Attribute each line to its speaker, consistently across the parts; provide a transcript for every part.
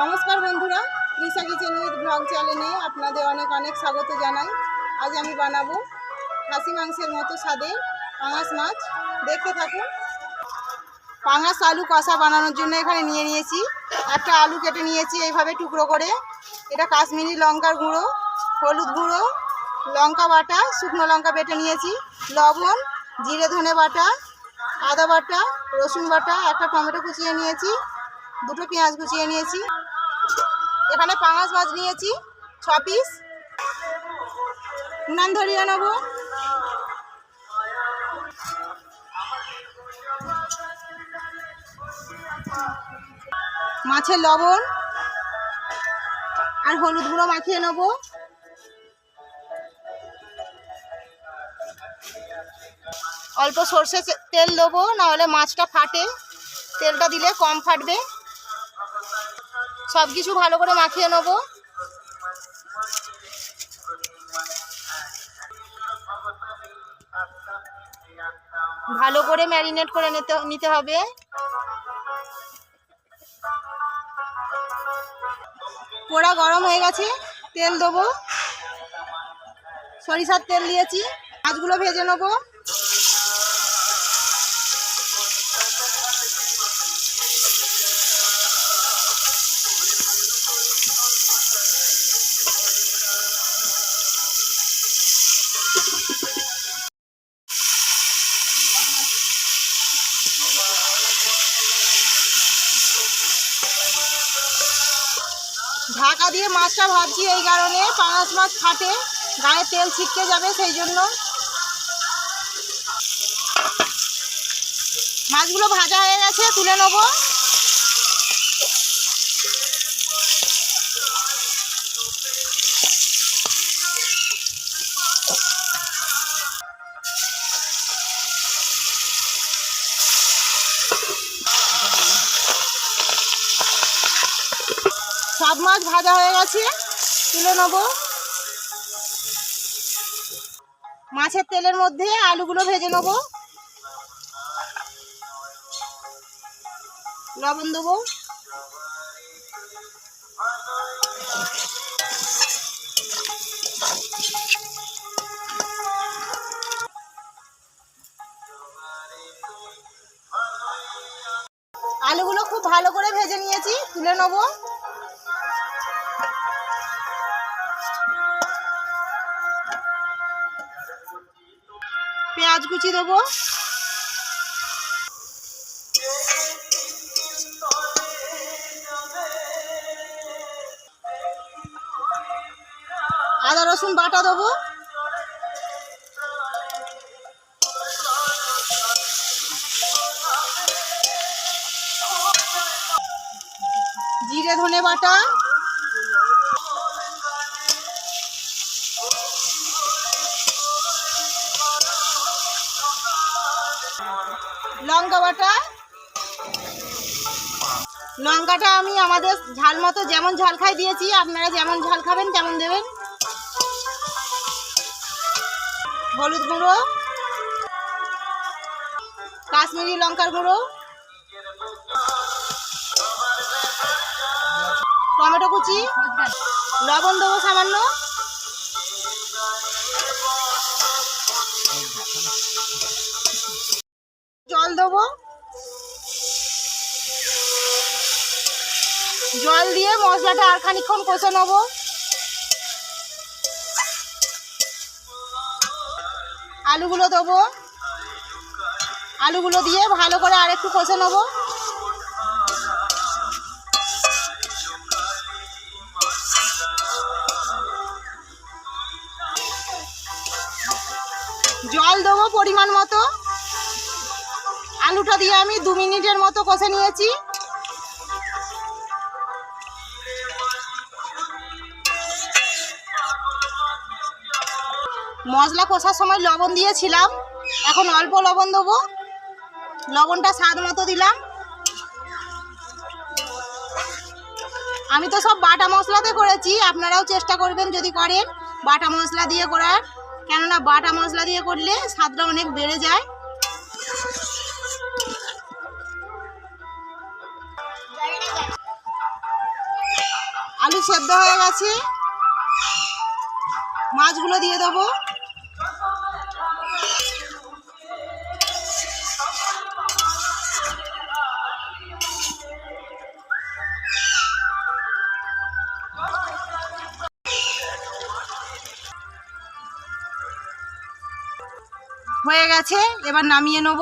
Speaker 1: নমস্কার বন্ধুরা Trisha kitchen with blog চ্যানেলে আপনাদের অনেক অনেক স্বাগত জানাই। আজ আমি বানাবো খাসি মাংসের মতো স্বাদে পাঙাশ মাছ। দেখতে থাকুন। পাঙাশ আলু কষা বানানোর জন্য এখানে নিয়ে নিয়েছি। একটা আলু কেটে নিয়েছি এইভাবে টুকরো করে। এটা কাশ্মীরি লঙ্কার গুঁড়ো, হলুদ গুঁড়ো, লঙ্কা বাটা, শুকনো লঙ্কা বেটে নিয়েছি, লবণ, জিরে ধনে বাটা, আদা বাটা, রসুন বাটা, একটা টমেটো কুচিয়ে নিয়েছি। দুটো পেঁয়াজ কুচিয়ে নিয়েছি। এখানে পাঙাশ মাছ নিয়েছি, ছ পিস উনান ধরিয়ে নেব। মাছের লবণ আর হলুদ গুঁড়ো মাখিয়ে নেব। অল্প সর্ষে তেল দেবো, নাহলে মাছটা ফাটে। তেলটা দিলে কম ফাটবে। সব কিছু ভালো করে মাখিয়ে নেব। ভালো করে ম্যারিনেট করে নিতে নিতে হবে। পোড়া গরম হয়ে গেছে, তেল দেবো। সরিষার তেল দিয়েছি মাছগুলো ভেজে নেব। ঢাকা দিয়ে মাছটা ভাবছি এই কারণে, পাঙাশ মাছ ফাটে গায়ে তেল ছিটকে যাবে সেই জন্য। মাছগুলো ভাজা হয়ে গেছে, তুলে নেব। সব মাছ ভাজা হয়ে গেছে, তুলে নেব। মাছের তেলের মধ্যে আলুগুলো ভেজে নেব। লবণ দেবো। আলুগুলো খুব ভালো করে ভেজে নিয়েছি, তুলে নেব। পেঁয়াজ কুচি দেবো। আদা রসুন বাটা দেবো। জিরে ধনে বাটা। লঙ্কা বাটা লঙ্কাটা আমি আমাদের ঝাল মতো যেমন ঝাল খাই দিয়েছি, আপনারা যেমন ঝাল খাবেন তেমন দেবেন। হলুদ গুঁড়ো, কাশ্মীরি লঙ্কার গুঁড়ো, টমেটো কুচি, লবণ দেবো সামান্য। জল দেবো। জল দিয়ে মশলাটা আর খানিক্ষণ কষে নেব। আলুগুলো দেবো। আলুগুলো দিয়ে ভালো করে আর একটু কষে নেব। জল দেবো পরিমাণ মতো। আলুটা দিয়ে আমি দু মিনিটের মতো কষে নিয়েছি। মশলা কষার সময় লবণ দিয়েছিলাম। এখন অল্প লবণ দেবো। লবণটা স্বাদ মতো দিলাম। আমি তো সব বাটা মশলাতে করেছি, আপনারাও চেষ্টা করবেন যদি করেন। বাটা মশলা দিয়ে করার। কেননা বাটা মশলা দিয়ে করলে স্বাদটা অনেক বেড়ে যায়। সেদ্ধ হয়ে গেছে। মাছগুলো দিয়ে দেবো। হয়ে গেছে এবার নামিয়ে নেব।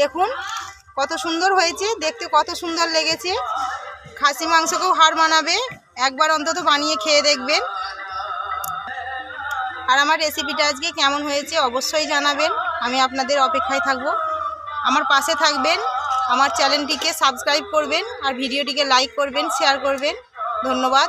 Speaker 1: দেখুন, কত সুন্দর হয়েছে, দেখতে কত সুন্দর লেগেছে। খাসি মাংসকেও হার মানাবে, একবার অন্তত বানিয়ে খেয়ে দেখবেন। আর আমার রেসিপিটা আজকে কেমন হয়েছে অবশ্যই জানাবেন, আমি আপনাদের অপেক্ষায় থাকব। আমার পাশে থাকবেন, আমার চ্যানেলটিকে সাবস্ক্রাইব করবেন, আর ভিডিওটিকে লাইক করবেন শেয়ার করবেন। ধন্যবাদ।